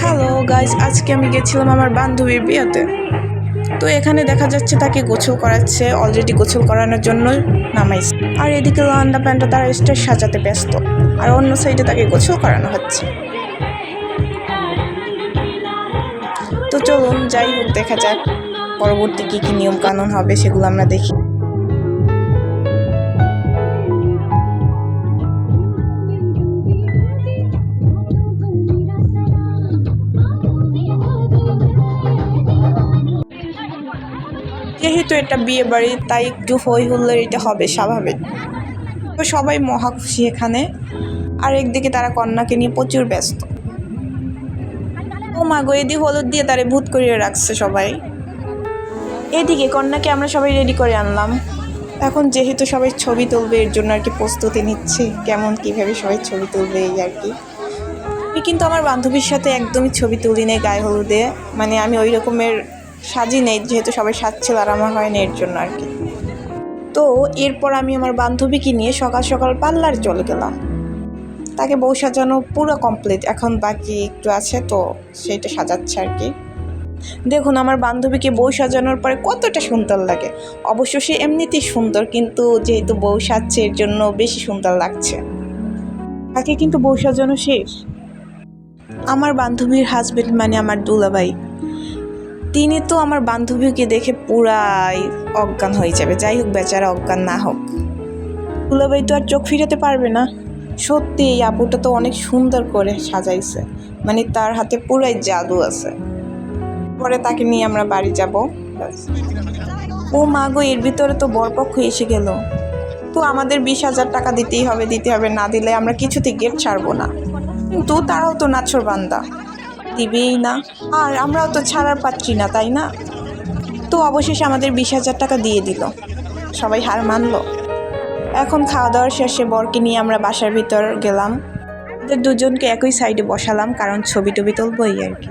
Hello guys আজকে আমি গেছিলাম আমার বান্ধবীর বিয়েতে। তো এখানে দেখা যাচ্ছে তাকে গোসল করাচ্ছে অলরেডি গোসল করানোর জন্য নামাইছে। আর এদিকে লান্ডা প্যান্টটা তার স্টেজ সাজাতে ব্যস্ত, আর অন্য সাইডে তাকে গোসল করানো হচ্ছে। তো চলুন, যাই হোক, দেখা যাক পরবর্তী কী কী নিয়ম কানুন হবে, সেগুলো আমরা দেখি। যেহেতু এটা বিয়ে বাড়ি, তাই একটু হই হুল্লোড় এটা হবে স্বাভাবিক। তো সবাই মহা খুশি এখানে। আর একদিকে তারা কন্যাকে নিয়ে প্রচুর ব্যস্ত। মা গো এদি হলুদ দিয়ে তারে ভূত করিয়ে রাখছে সবাই। এদিকে কন্যাকে আমরা সবাই রেডি করে আনলাম। এখন যেহেতু সবাই ছবি তুলবে, এর জন্য আর কি প্রস্তুতি নিচ্ছি, কেমন কীভাবে সবাই ছবি তুলবে এই আর কি। আমি কিন্তু আমার বান্ধবীর সাথে একদমই ছবি তুলি নেই গায়ে হলুদে। মানে আমি ওই রকমের সাজি নেই, যেহেতু সবাই সাজছিল আর আমার হয়নি এর জন্য আর কি। তো এরপর আমি আমার বান্ধবীকে নিয়ে সকাল সকাল পার্লার চলে গেলাম। তাকে বউ সাজানো পুরো কমপ্লিট এখন বাকি একটু আছে তো সেইটা সাজাচ্ছে আর কি। দেখুন, আমার বান্ধবীকে বউ সাজানোর পরে কতটা সুন্দর লাগে। অবশ্য সে এমনিতেই সুন্দর, কিন্তু যেহেতু বউ সাজছে, এর জন্য বেশি সুন্দর লাগছে। তাকে কিন্তু বউ সাজানো শেষ। আমার বান্ধবীর হাজবেন্ড মানে আমার দুলাভাই। তিনি তো আমার বান্ধবীকে দেখে পুরাই অজ্ঞান হয়ে যাবে। যাই হোক বেচারা, অজ্ঞান না হোক। দুলাভাই তো আর চোখ ফিরাতে পারবে না। সত্যি, এই আপুটা তো অনেক সুন্দর করে সাজাইছে। মানে তার হাতে পুরাই জাদু আছে। পরে তাকে নিয়ে আমরা বাড়ি যাব। ও মা গো, এর ভিতরে তো বরপক্ষ এসে গেল। তো আমাদের বিশ হাজার টাকা দিতেই হবে, দিতে হবে। না দিলে আমরা কিছুতে গেট ছাড়বো না। কিন্তু তারাও তো নাছর বান্দা দিবেই না। আর আমরাও তো ছাড়ার পাচ্ছি না, তাই না? তো অবশেষে আমাদের বিশ হাজার টাকা দিয়ে দিল। সবাই হার মানলো। এখন খাওয়া দাওয়ার শেষে বরকে নিয়ে আমরা বাসার ভিতর গেলাম। দুজনকে একই সাইডে বসালাম, কারণ ছবি টবি তুলবই আর কি।